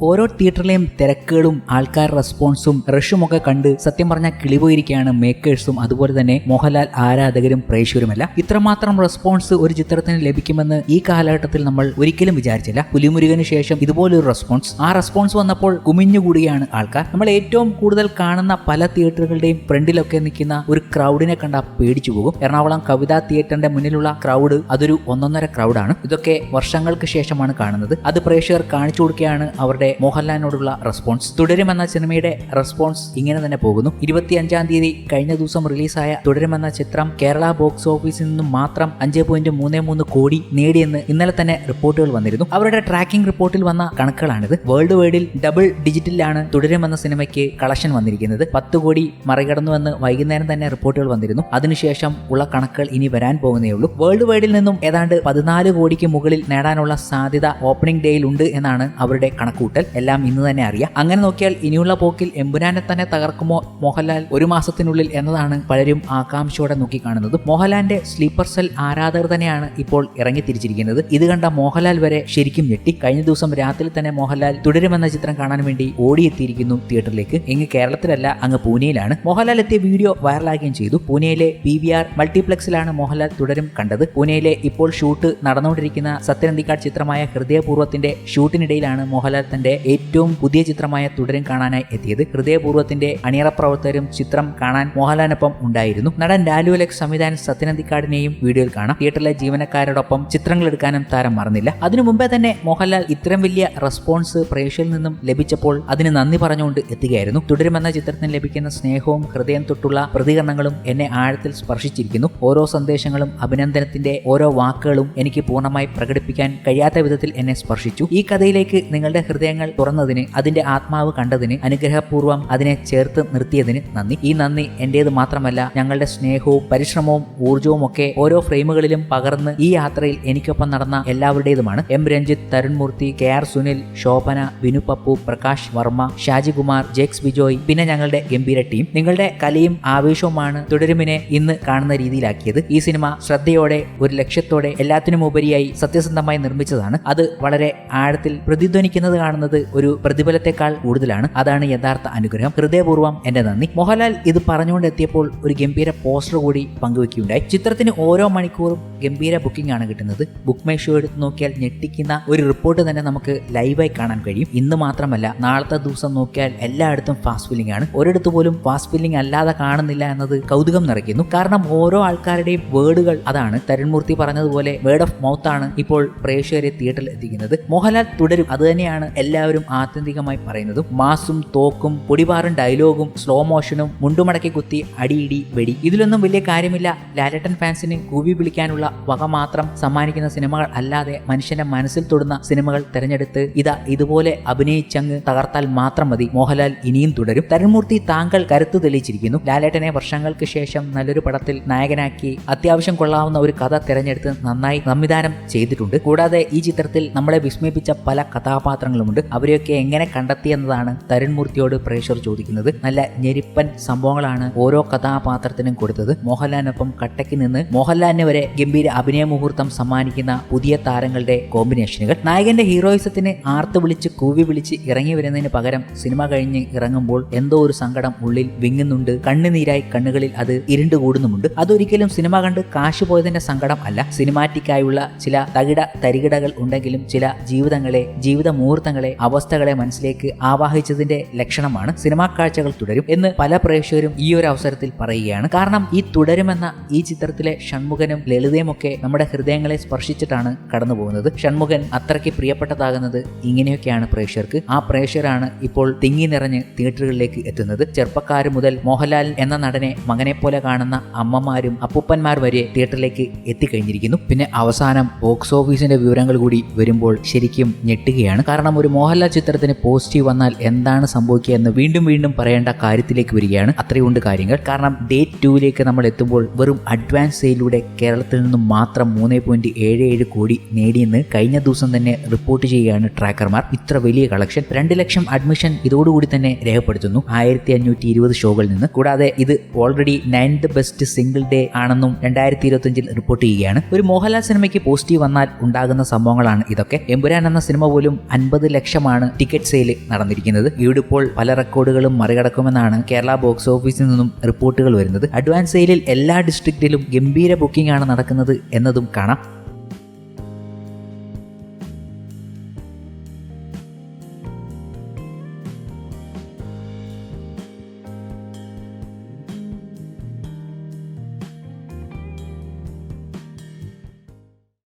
ഓരോ തിയേറ്ററിലെയും തിരക്കുകളും ആൾക്കാർ റെസ്പോൺസും റഷുമൊക്കെ കണ്ട് സത്യം പറഞ്ഞാൽ കിളിപോയിരിക്കുകയാണ് മേക്കേഴ്സും അതുപോലെ തന്നെ മോഹൻലാൽ ആരാധകരും പ്രേക്ഷകരുമല്ല. ഇത്രമാത്രം റെസ്പോൺസ് ഒരു ചിത്രത്തിന് ലഭിക്കുമെന്ന് ഈ കാലഘട്ടത്തിൽ നമ്മൾ ഒരിക്കലും വിചാരിച്ചില്ല. പുലിമുരുകന് ശേഷം ഇതുപോലൊരു റെസ്പോൺസ്. ആ റെസ്പോൺസ് വന്നപ്പോൾ കുമിഞ്ഞുകൂടിയാണ് ആൾക്കാർ. നമ്മൾ ഏറ്റവും കൂടുതൽ കാണുന്ന പല തിയേറ്ററുകളുടെയും ഫ്രണ്ടിലൊക്കെ നിൽക്കുന്ന ഒരു ക്രൗഡിനെ കണ്ട പേടിച്ചു പോകും. എറണാകുളം കവിതാ തിയേറ്ററിന്റെ മുന്നിലുള്ള ക്രൗഡ് അതൊരു ഒന്നൊന്നര ക്രൗഡാണ്. ഇതൊക്കെ വർഷങ്ങൾക്ക് ശേഷമാണ് കാണുന്നത്. അത് പ്രേക്ഷകർ കാണിച്ചു കൊടുക്കുകയാണ് അവരുടെ മോഹൻലാലിനോടുള്ള റെസ്പോൺസ് തുടരുമെന്ന സിനിമയുടെ റെസ്പോൺസ് ഇങ്ങനെ തന്നെ പോകുന്നു. ഇരുപത്തിയഞ്ചാം തീയതി കഴിഞ്ഞ ദിവസം റിലീസായ തുടരുമെന്ന ചിത്രം കേരള ബോക്സ് ഓഫീസിൽ നിന്നും മാത്രം അഞ്ച് പോയിന്റ് മൂന്ന് മൂന്ന് കോടി നേടിയെന്ന് ഇന്നലെ തന്നെ റിപ്പോർട്ടുകൾ വന്നിരുന്നു. അവരുടെ ട്രാക്കിംഗ് റിപ്പോർട്ടിൽ വന്ന കണക്കുകളാണിത്. വേൾഡ് വൈഡിൽ ഡബിൾ ഡിജിറ്റിലാണ് തുടരുമെന്ന സിനിമയ്ക്ക് കളക്ഷൻ വന്നിരിക്കുന്നത്. പത്ത് കോടി മറികടന്നുവെന്ന് വൈകുന്നേരം തന്നെ റിപ്പോർട്ടുകൾ വന്നിരുന്നു. അതിനുശേഷം ഉള്ള കണക്കുകൾ ഇനി വരാൻ പോകുന്നേ ഉള്ളൂ. വേൾഡ് വൈഡിൽ നിന്നും ഏതാണ്ട് പതിനാല് കോടിക്ക് മുകളിൽ നേടാനുള്ള സാധ്യത ഓപ്പണിംഗ് ഡേയിൽ ഉണ്ട് എന്നാണ് അവരുടെ കണക്കുകൂട്ടൽ എല്ലാം ഇന്ന് തന്നെ അറിയാം. അങ്ങനെ നോക്കിയാൽ ഇനിയുള്ള പോക്കിൽ എമ്പുരാനെ തന്നെ തകർക്കുമോ മോഹൻലാൽ ഒരു മാസത്തിനുള്ളിൽ എന്നതാണ് പലരും ആകാംക്ഷയോടെ നോക്കിക്കാണുന്നത്. മോഹൻലാലിന്റെ സ്ലീപ്പർ സെൽ ആരാധകർ തന്നെയാണ് ഇപ്പോൾ ഇറങ്ങി തിരിച്ചിരിക്കുന്നത്. ഇത് കണ്ട മോഹൻലാൽ വരെ ശരിക്കും ഞെട്ടി. കഴിഞ്ഞ ദിവസം രാത്രി തന്നെ മോഹൻലാൽ തുടരുമെന്ന ചിത്രം കാണാൻ വേണ്ടി ഓടിയെത്തിയിരിക്കുന്നു തിയേറ്ററിലേക്ക്. ഇങ്ങ് കേരളത്തിലല്ല അങ്ങ് പൂനെയിലാണ്. മോഹൻലാൽ എത്തിയ വീഡിയോ വൈറലാകുകയും ചെയ്തു. പൂനെയിലെ പി വി ആർ മൾട്ടിപ്ലക്സിലാണ് മോഹൻലാൽ തുടരും കണ്ടത്. പൂനെയിലെ ഇപ്പോൾ ഷൂട്ട് നടന്നുകൊണ്ടിരിക്കുന്ന സത്യനന്ദിക്കാട് ചിത്രമായ ഹൃദയപൂർവത്തിന്റെ ഷൂട്ടിനിടയിലാണ് മോഹൻലാൽ തന്റെ ഏറ്റവും പുതിയ ചിത്രമായ തുടരും കാണാനായി എത്തിയത് ഹൃദയപൂർവത്തിന്റെ അണിയറ പ്രവർത്തകരും ചിത്രം കാണാൻ മോഹൻലാലിനൊപ്പം ഉണ്ടായിരുന്നു. നടൻ ലാലു അലക്സ് സംവിധാനം സത്യനന്ദിക്കാടിനെയും വീഡിയോയിൽ കാണാം. തിയേറ്ററിലെ ജീവനക്കാരോടൊപ്പം ചിത്രങ്ങൾ എടുക്കാനും താരം മറന്നില്ല. അതിനു മുമ്പേ തന്നെ മോഹൻലാൽ ഇത്രയും വലിയ റെസ്പോൺസ് പ്രേക്ഷകരിൽ നിന്നും ലഭിച്ചപ്പോൾ അതിന് നന്ദി പറഞ്ഞുകൊണ്ട് എത്തുകയായിരുന്നു. തുടരുമെന്ന ചിത്രത്തിന് ലഭിക്കുന്ന സ്നേഹവും ഹൃദയം തൊട്ടുള്ള പ്രതികരണങ്ങളും എന്നെ ആഴത്തിൽ സ്പർശിച്ചിരിക്കുന്നു. ഓരോ സന്ദേശങ്ങളും അഭിനന്ദനത്തിന്റെ ഓരോ വാക്കുകളും എനിക്ക് പൂർണമായി പ്രകടിപ്പിക്കാൻ കഴിയാത്ത വിധത്തിൽ എന്നെ സ്പർശിച്ചു. ഈ കഥയിലേക്ക് നിങ്ങളുടെ ഹൃദയങ്ങൾ തുറന്നതിന് അതിന്റെ ആത്മാവ് കണ്ടതിന് അനുഗ്രഹപൂർവം അതിനെ ചേർത്ത് നിർത്തിയതിന് നന്ദി. ഈ നന്ദി എന്റേത് മാത്രമല്ല ഞങ്ങളുടെ സ്നേഹവും പരിശ്രമവും ഊർജവും ഒക്കെ ഓരോ ഫ്രെയിമുകളിലും പകർന്ന് ഈ യാത്രയിൽ എനിക്കൊപ്പം നടന്ന എല്ലാവരുടേതുമാണ്. M. Ranjith Tharun Moorthy K. R. Sunil Shobana Vinu Pappu Prakash Varma Shajikumar Jakes Bejoy പിന്നെ ഞങ്ങളുടെ ഗംഭീര ടീം. നിങ്ങളുടെ കലയും ആവേശവുമാണ് തുടരുമിനെ ഇന്ന് കാണുന്ന രീതിയിലാക്കിയത്. ഈ സിനിമ ശ്രദ്ധയോടെ ഒരു ലക്ഷ്യത്തോടെ എല്ലാത്തിനും ഉപരിയായി സത്യസന്ധമായി നിർമ്മിച്ചതാണ്. അത് വളരെ ആഴത്തിൽ പ്രതിധ്വനിക്കുന്നത് കാണുന്നത് ഒരു പ്രതിഫലത്തെക്കാൾ കൂടുതലാണ്. അതാണ് യഥാർത്ഥ അനുഗ്രഹം. ഹൃദയപൂർവം എന്റെ നന്ദി. മോഹൻലാൽ ഇത് പറഞ്ഞുകൊണ്ട് എത്തിയപ്പോൾ ഒരു ഗംഭീര പോസ്റ്റർ കൂടി പങ്കുവെക്കുകയുണ്ടായി. ചിത്രത്തിന് ഓരോ മണിക്കൂറും ഗംഭീര ബുക്കിംഗ് ആണ് കിട്ടുന്നത്. ബുക്ക് മൈ ഷോ എടുത്ത് നോക്കിയാൽ ഞെട്ടിക്കുന്ന ഒരു റിപ്പോർട്ട് തന്നെ നമുക്ക് ലൈവായി കാണാൻ കഴിയും. ഇന്ന് മാത്രമല്ല നാളത്തെ ദിവസം നോക്കിയാൽ എല്ലായിടത്തും ഫാസ്റ്റ് ഫില്ലിംഗ് ആണ്. ഒരിടത്ത് പോലും ഫാസ്റ്റ് ഫില്ലിംഗ് അല്ലാതെ കാണുന്നില്ല എന്നത് കൗതുകം നിറയ്ക്കുന്നു. കാരണം ഓരോ ആൾക്കാരുടെയും വേർഡുകൾ അതാണ്. തരുൺമൂർത്തി പറഞ്ഞതുപോലെ വേർഡ് ഓഫ് മൗത്ത് ആണ് ഇപ്പോൾ പ്രേക്ഷകരെ തിയേറ്ററിൽ എത്തിക്കുന്നത്. മോഹൻലാൽ തുടരും. അത് തന്നെയാണ് എല്ലാവരും ആത്യന്തികമായി പറയുന്നതും മാസും തോക്കും പൊടിപാറും ഡയലോഗും സ്ലോ മോഷനും മുണ്ടുമടക്കി കുത്തി അടിയിടി വെടി ഇതിലൊന്നും വലിയ കാര്യമില്ല. ലാലട്ടൻ ഫാൻസിന് കൂവി വിളിക്കാനുള്ള വക മാത്രം സമ്മാനിക്കുന്ന സിനിമകൾ അല്ലാതെ മനുഷ്യന്റെ മനസ്സിൽ തൊടുന്ന സിനിമകൾ തിരഞ്ഞെടുത്ത് ഇതാ ഇതുപോലെ അഭിനയിച്ചങ്ങ് തകർത്താൽ മാത്രം മതി. മോഹൻലാൽ ഇനിയും തുടരും. തരുൺമൂർത്തി താങ്കൾ കരുത്ത് തെളിയിച്ചിരിക്കുന്നു. ലാലേട്ടനെ വർഷങ്ങൾക്ക് ശേഷം നല്ലൊരു പടത്തിൽ നായകനാക്കി അത്യാവശ്യം കൊള്ളാവുന്ന ഒരു കഥ തിരഞ്ഞെടുത്ത് നന്നായി സംവിധാനം ചെയ്തിട്ടുണ്ട്. കൂടാതെ ഈ ചിത്രത്തിൽ നമ്മളെ വിസ്മയിപ്പിച്ച പല കഥാപാത്രങ്ങളുമുണ്ട്. അവരെയൊക്കെ എങ്ങനെ കണ്ടെത്തി എന്നതാണ് തരുൺ തരുൺമൂർത്തിയോട് പ്രേക്ഷകർ ചോദിക്കുന്നത്. നല്ല ഞെരിപ്പൻ സംഭവങ്ങളാണ് ഓരോ കഥാപാത്രത്തിനും കൊടുത്തത്. മോഹൻലാലിനൊപ്പം കട്ടയ്ക്ക് നിന്ന് മോഹൻലാലിന് വരെ ഗംഭീര അഭിനയ മുഹൂർത്തം സമ്മാനിക്കുന്ന പുതിയ താരങ്ങളുടെ കോമ്പിനേഷനുകൾ. നായകന്റെ ഹീറോയിസത്തിന് ആർത്ത് വിളിച്ച് കൂവി വിളിച്ച് ഇറങ്ങി വരുന്നതിന് പകരം സിനിമ കഴിഞ്ഞ് ഇറങ്ങുമ്പോൾ എന്തോ ഒരു സങ്കടം ഉള്ളിൽ വിങ്ങുന്നുണ്ട്. കണ്ണുനീരായി കണ്ണുകളിൽ അത് ഇരുണ്ടു കൂടുന്നുമുണ്ട്. അതൊരിക്കലും സിനിമ കണ്ട് കാശ് പോയതിന്റെ സങ്കടം അല്ല. സിനിമാറ്റിക്കായുള്ള ചില തകിട തരികിടകൾ ഉണ്ടെങ്കിലും ചില ജീവിതങ്ങളെ ജീവിത മുഹൂർത്തങ്ങളെ അവസ്ഥകളെ മനസ്സിലേക്ക് ആവാഹിച്ചതിന്റെ ലക്ഷണമാണ് സിനിമാ കാഴ്ചകൾ തുടരും എന്ന് പല പ്രേക്ഷകരും ഈ ഒരു അവസരത്തിൽ പറയുകയാണ്. കാരണം ഈ തുടരുമെന്ന ഈ ചിത്രത്തിലെ ഷൺമുഖനും ലളിതയും ഒക്കെ നമ്മുടെ ഹൃദയങ്ങളെ സ്പർശിച്ചിട്ടാണ് കടന്നു പോകുന്നത് ഷൺമുഖൻ അത്രയ്ക്ക് പ്രിയപ്പെട്ടതാകുന്നത് ഇങ്ങനെയൊക്കെയാണ് പ്രേക്ഷകർക്ക്. ആ പ്രേക്ഷകരാണ് ഇപ്പോൾ തിങ്ങി നിറഞ്ഞ് തിയേറ്ററുകളിലേക്ക് എത്തുന്നത്. ചെറുപ്പക്കാർ മുതൽ മോഹൻലാൽ എന്ന നടനെ മകനെ പോലെ കാണുന്ന അമ്മമാരും അപ്പൂപ്പന്മാർ വരെ തിയേറ്ററിലേക്ക് എത്തിക്കഴിഞ്ഞിരിക്കുന്നു. പിന്നെ അവസാനം ബോക്സ് ഓഫീസിന്റെ വിവരങ്ങൾ കൂടി വരുമ്പോൾ ശരിക്കും ഞെട്ടുകയാണ്. കാരണം ഒരു മോഹൻലാൽ ചിത്രത്തിന് പോസിറ്റീവ് വന്നാൽ എന്താണ് സംഭവിക്കുക എന്ന് വീണ്ടും വീണ്ടും പറയേണ്ട കാര്യത്തിലേക്ക് വരികയാണ്. അത്രയുണ്ട് കാര്യങ്ങൾ. കാരണം ഡേറ്റ് ടൂവിലേക്ക് നമ്മൾ എത്തുമ്പോൾ വെറും അഡ്വാൻസ് സെയിലൂടെ കേരളത്തിൽ നിന്നും മാത്രം മൂന്ന് പോയിന്റ് ഏഴ് ഏഴ് കോടി നേടിയെന്ന് കഴിഞ്ഞ ദിവസം തന്നെ റിപ്പോർട്ട് ചെയ്യുകയാണ് ട്രാക്കർമാർ ഇത്ര വലിയ കളക്ഷൻ രണ്ട് ലക്ഷം അഡ്മിഷൻ ഇതോടുകൂടി തന്നെ രേഖപ്പെടുത്തുന്നു. ആയിരത്തി അഞ്ഞൂറ്റി ഇരുപത് ഷോകളിൽ നിന്ന്. കൂടാതെ ഇത് already ninth best single day ആണെന്നും രണ്ടായിരത്തി ഇരുപത്തിയഞ്ചിൽ റിപ്പോർട്ട് ചെയ്യുകയാണ്. ഒരു മോഹൻലാൽ സിനിമയ്ക്ക് പോസിറ്റീവ് വന്നാൽ ഉണ്ടാകുന്ന സംഭവങ്ങളാണ് ഇതൊക്കെ. എമ്പുരാൻ എന്ന സിനിമ പോലും അൻപത് ലക്ഷം ലക്ഷമാണ് ടിക്കറ്റ് സെയിൽ നടന്നിരിക്കുന്നത്. ഈടിപ്പോൾ പല റെക്കോർഡുകളും മറികടക്കുമെന്നാണ് കേരള ബോക്സ് ഓഫീസിൽ നിന്നും റിപ്പോർട്ടുകൾ വരുന്നത്. അഡ്വാൻസ് സെയിലിൽ എല്ലാ ഡിസ്ട്രിക്റ്റിലും ഗംഭീര ബുക്കിംഗ് ആണ് നടക്കുന്നത് എന്നതും കാണാം.